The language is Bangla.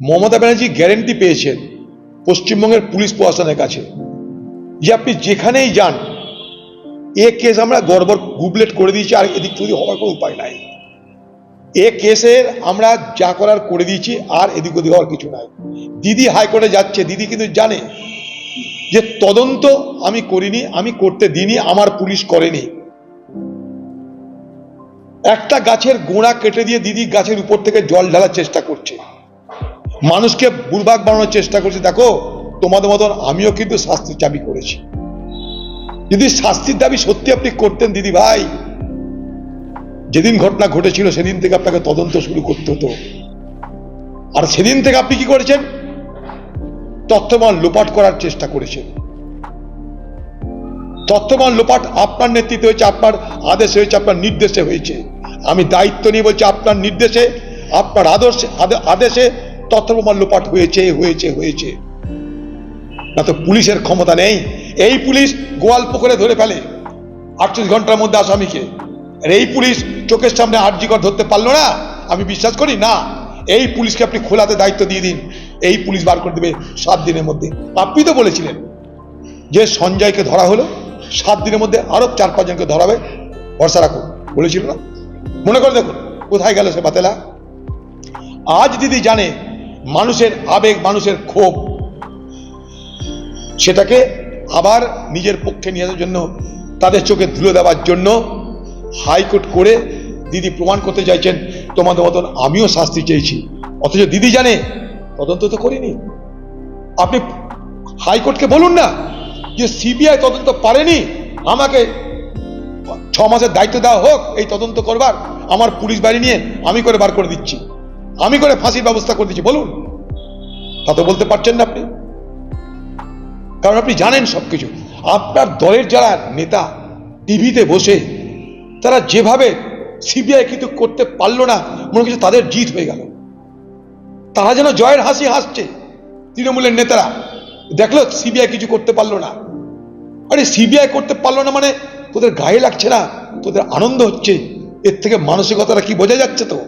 মমতা ব্যানার্জি গ্যারেন্টি পেয়েছেন পশ্চিমবঙ্গের পুলিশ প্রশাসনের কাছে। যে আপনি যেখানেই যান, এ কেস আমরা গড়বড় গুবলেট করে দিয়েছি আর এদিক থেকে হওয়ার কোনো উপায় নাই। এ কেসের আমরা যা করার করে দিয়েছি আর এদিক ওদিক হওয়ার কিছু নাই। দিদি হাইকোর্টে যাচ্ছে, দিদি কিন্তু জানে যে তদন্ত আমি করিনি, আমি করতে দিইনি, আমার পুলিশ করেনি। একটা গাছের গোড়া কেটে দিয়ে দিদি গাছের উপর থেকে জল ঢালার চেষ্টা করছে। মানুষকে বুড়বাক বানানোর চেষ্টা করছে, দেখো, তোমাদের মতন আমিও কিন্তু শাস্তির দাবি করেছি। যদি শাস্তির দাবি সত্যি আপনি করতেন, দিদি ভাই, যেদিন ঘটনা ঘটেছিল, সেদিন থেকে আপনাকে তদন্ত শুরু করতে হতো। আর সেদিন থেকে আপনি কি করেছেন? তথ্যমান লোপাট করার চেষ্টা করেছেন। তথ্যমান লোপাট আপনার নেতৃত্বে হয়েছে, আপনার আদেশে হয়েছে, আপনার নির্দেশে হয়েছে। আমি দায়িত্ব নিয়ে বলছি, আপনার নির্দেশে, আপনার আদর্শে আদেশে লোপাট হয়েছে হয়েছে হয়েছে। না তো পুলিশের ক্ষমতা নেই। এই পুলিশ গোয়াল পুকুরে ধরে ফেলে। আটচল্লিশ ঘণ্টার মধ্যে আসামিকে। আর এই পুলিশ চোখের সামনে আর্জিকর ধরতে পারল না? আমি বিশ্বাস করি? না। এই পুলিশকে আপনি খোলাতে দায়িত্ব দিয়ে দিন। এই পুলিশ বার করে দেবে সাত দিনের মধ্যে। আপনি তো বলেছিলেন যে সঞ্জয়কে ধরা হলো। সাত দিনের মধ্যে আরও চার পাঁচজনকে ধরাবে। ভরসা রাখুন। বলেছিল না? মনে করে দেখুন, কোথায় গেল সে বাতেলা আজ দিদি জানে মানুষের আবেগ, মানুষের ক্ষোভ, সেটাকে আবার নিজের পক্ষে নিয়ে জন্য, তাদের চোখে ধুলে দেওয়ার জন্য হাইকোর্ট করে দিদি প্রমাণ করতে চাইছেন, তোমাদের মতন আমিও শাস্তি চেয়েছি। অথচ দিদি জানে, তদন্ত তো করিনি। আপনি হাইকোর্টকে বলুন না যে সিবিআই তদন্ত পারেনি, আমাকে ছ মাসের দায়িত্ব দেওয়া হোক, এই তদন্ত করবার, আমার পুলিশ বাড়ি নিয়ে আমি করে বার করে দিচ্ছি। আমি করে ফাঁসির ব্যবস্থা করে দিচ্ছি বলুন। তা তো বলতে পারছেন না আপনি। কারণ আপনি জানেন সবকিছু। আপনার দলের যারা নেতা, টিভিতে বসে, তারা যেভাবে সিবিআই কিন্তু করতে পারল না, মনে কিছু তাদের জিত হয়ে গেল। তারা যেন জয়ের হাসি হাসছে, তৃণমূলের নেতারা। দেখল সিবিআই কিছু করতে পারল না। আরে সিবিআই করতে পারল না মানে তোদের গায়ে লাগছে না, তোদের আনন্দ হচ্ছে, এর থেকে মানসিকতাটা কি বোঝা যাচ্ছে তো?